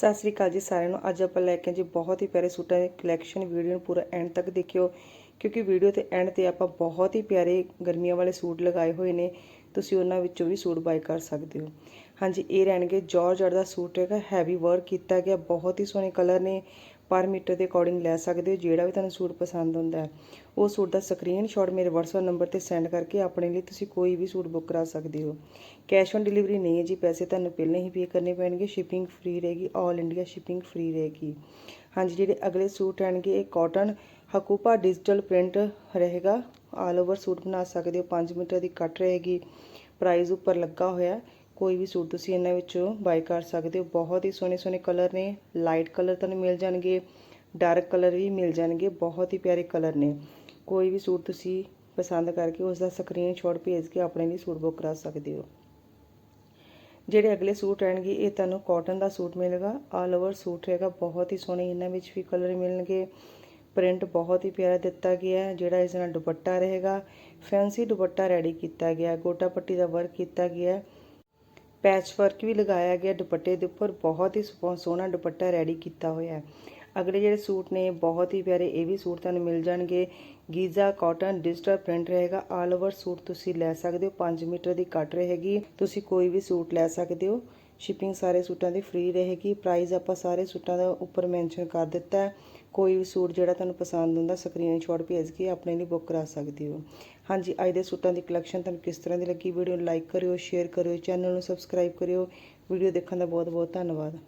ਸਤਿ ਸ੍ਰੀ ਅਕਾਲ ਜੀ ਸਾਰਿਆਂ ਨੂੰ। ਅੱਜ ਆਪਾਂ ਲੈ ਕੇ ਜੀ ਬਹੁਤ ਹੀ ਪਿਆਰੇ ਸੂਟਾਂ ਦੀ ਕਲੈਕਸ਼ਨ ਵੀਡੀਓ ਨੂੰ ਪੂਰਾ ਐਂਡ ਤੱਕ ਦੇਖਿਓ, ਕਿਉਂਕਿ ਵੀਡੀਓ ਤੇ ਐਂਡ ਤੇ ਆਪਾਂ ਬਹੁਤ ਹੀ ਪਿਆਰੇ ਗਰਮੀਆਂ ਵਾਲੇ ਸੂਟ ਲਗਾਏ ਹੋਏ ਨੇ। ਤੁਸੀਂ ਉਹਨਾਂ ਵਿੱਚੋਂ ਵੀ ਸੂਟ ਬਾਏ ਕਰ ਸਕਦੇ ਹੋ। ਹਾਂਜੀ, ਇਹ ਰਹਿਣਗੇ ਜਾਰਜਟ ਦਾ ਸੂਟ ਹੈਗਾ ਹੈਵੀ ਵਰਕ ਕੀਤਾ ਗਿਆ, ਬਹੁਤ ਹੀ ਸੋਹਣੇ ਕਲਰ ਨੇ, ਪਰ ਮੀਟਰ ਦੇ ਅਕੋਰਡਿੰਗ ਲੈ ਸਕਦੇ ਹੋ, ਜਿਹੜਾ ਵੀ ਤੁਹਾਨੂੰ ਸੂਟ ਪਸੰਦ ਹੁੰਦਾ ਹੈ। ਉਹ ਸੂਟ ਦਾ ਸਕਰੀਨਸ਼ਾਟ ਮੇਰੇ WhatsApp ਨੰਬਰ ਤੇ ਸੈਂਡ ਕਰਕੇ ਆਪਣੇ ਲਈ ਤੁਸੀਂ ਕੋਈ ਵੀ ਸੂਟ ਬੁੱਕ ਕਰਾ ਸਕਦੇ ਹੋ। ਕੈਸ਼ ਔਨ ਡਿਲੀਵਰੀ ਨਹੀਂ ਹੈ ਜੀ, ਪੈਸੇ ਤੁਹਾਨੂੰ ਪਹਿਲਾਂ ਹੀ ਪੇ ਕਰਨੇ ਪੈਣਗੇ ਸ਼ਿਪਿੰਗ ਫ੍ਰੀ ਰਹੇਗੀ 올 ਇੰਡੀਆ ਸ਼ਿਪਿੰਗ ਫ੍ਰੀ ਰਹੇਗੀ। ਹਾਂਜੀ, ਜਿਹੜੇ ਅਗਲੇ ਸੂਟ ਆਣਗੇ ਇਹ ਕਾਟਨ ਹਕੂਪਾ ਡਿਜੀਟਲ ਪ੍ਰਿੰਟ ਰਹੇਗਾ। ਆਲ ਓਵਰ ਸੂਟ ਬਣਾ ਸਕਦੇ ਹੋ 5 ਮੀਟਰ ਦੀ ਕੱਟ ਰਹੇਗੀ ਪ੍ਰਾਈਸ ਉੱਪਰ ਲੱਗਾ ਹੋਇਆ ਕੋਈ ਵੀ ਸੂਟ ਤੁਸੀਂ ਇਹਨਾਂ ਵਿੱਚੋਂ ਬਾਈ ਕਰ ਸਕਦੇ ਹੋ, ਬਹੁਤ ਹੀ ਸੋਹਣੇ ਸੋਹਣੇ ਕਲਰ ਨੇ ਲਾਈਟ ਕਲਰ ਤੁਹਾਨੂੰ ਮਿਲ ਜਾਣਗੇ ਡਾਰਕ ਕਲਰ ਵੀ ਮਿਲ ਜਾਣਗੇ, ਬਹੁਤ ਹੀ ਪਿਆਰੇ ਕਲਰ ਨੇ, ਕੋਈ ਵੀ ਸੂਟ ਤੁਸੀਂ ਪਸੰਦ ਕਰਕੇ ਉਸ ਦਾ ਸਕਰੀਨਸ਼ਾਟ ਭੇਜ ਕੇ ਆਪਣੇ ਲਈ ਸੂਟ ਬੁੱਕ ਕਰਾ ਸਕਦੇ ਹੋ। ਜਿਹੜੇ ਅਗਲੇ ਸੂਟ ਰਹਿਣਗੇ ਇਹ ਤੁਹਾਨੂੰ ਕਾਟਨ ਦਾ ਸੂਟ ਮਿਲੇਗਾ, ਆਲ ਓਵਰ ਸੂਟ ਰਹੇਗਾ ਬਹੁਤ ਹੀ ਸੋਹਣੇ ਇਹਨਾਂ ਵਿੱਚ ਵੀ ਕਲਰ ਮਿਲਣਗੇ ਪ੍ਰਿੰਟ ਬਹੁਤ ਹੀ ਪਿਆਰਾ ਦਿੱਤਾ ਗਿਆ ਹੈ, ਜਿਹੜਾ ਇਸ ਨਾਲ ਦੁਪੱਟਾ ਰਹੇਗਾ। ਫੈਂਸੀ ਦੁਪੱਟਾ ਰੈਡੀ ਕੀਤਾ ਗਿਆ, ਗੋਟਾ ਪੱਟੀ ਦਾ ਵਰਕ ਕੀਤਾ ਗਿਆ। ਹੈ ਪੈਚ ਵਰਕ ਵੀ ਲਗਾਇਆ ਗਿਆ ਦੁਪੱਟੇ ਦੇ ਉੱਪਰ, ਬਹੁਤ ਹੀ ਸੋ- ਸੋਹਣਾ ਦੁਪੱਟਾ ਰੈਡੀ ਕੀਤਾ ਹੋਇਆ ਹੈ। ਅਗਲੇ ਜਿਹੜੇ ਸੂਟ ਨੇ, ਬਹੁਤ ਹੀ ਪਿਆਰੇ ਇਹ ਵੀ ਸੂਟ ਤੁਹਾਨੂੰ ਮਿਲ ਜਾਣਗੇ। ਗੀਜ਼ਾ ਕਾਟਨ ਡਿਜੀਟਲ ਪ੍ਰਿੰਟ ਰਹੇਗਾ। ਆਲ ਓਵਰ ਸੂਟ ਤੁਸੀਂ ਲੈ ਸਕਦੇ ਹੋ 5 ਮੀਟਰ ਦੀ ਕੱਟ ਰਹੇਗੀ। ਤੁਸੀਂ ਕੋਈ ਵੀ ਸੂਟ ਲੈ ਸਕਦੇ ਹੋ। ਸ਼ਿਪਿੰਗ ਸਾਰੇ ਸੂਟਾਂ ਦੀ ਫ੍ਰੀ ਰਹੇਗੀ। ਪ੍ਰਾਈਜ਼ ਆਪਾਂ ਸਾਰੇ ਸੂਟਾਂ ਦਾ ਉੱਪਰ ਮੈਂਸ਼ਨ ਕਰ ਦਿੱਤਾ ਕੋਈ ਵੀ ਸੂਟ ਜਿਹੜਾ ਤੁਹਾਨੂੰ ਪਸੰਦ ਹੁੰਦਾ ਸਕਰੀਨਸ਼ਾਟ ਭੇਜ ਕੇ ਆਪਣੇ ਲਈ ਬੁੱਕ ਕਰਾ ਸਕਦੇ ਹੋ। ਹਾਂਜੀ, ਅੱਜ ਦੇ ਸੂਟਾਂ ਦੀ ਕਲੈਕਸ਼ਨ ਤੁਹਾਨੂੰ ਕਿਸ ਤਰ੍ਹਾਂ ਦੀ ਲੱਗੀ? ਵੀਡੀਓ ਨੂੰ ਲਾਈਕ ਕਰਿਓ ਸ਼ੇਅਰ ਕਰਿਓ ਚੈਨਲ ਨੂੰ ਸਬਸਕ੍ਰਾਈਬ ਕਰਿਓ। ਵੀਡੀਓ ਦੇਖਣ ਦਾ ਬਹੁਤ ਬਹੁਤ ਧੰਨਵਾਦ।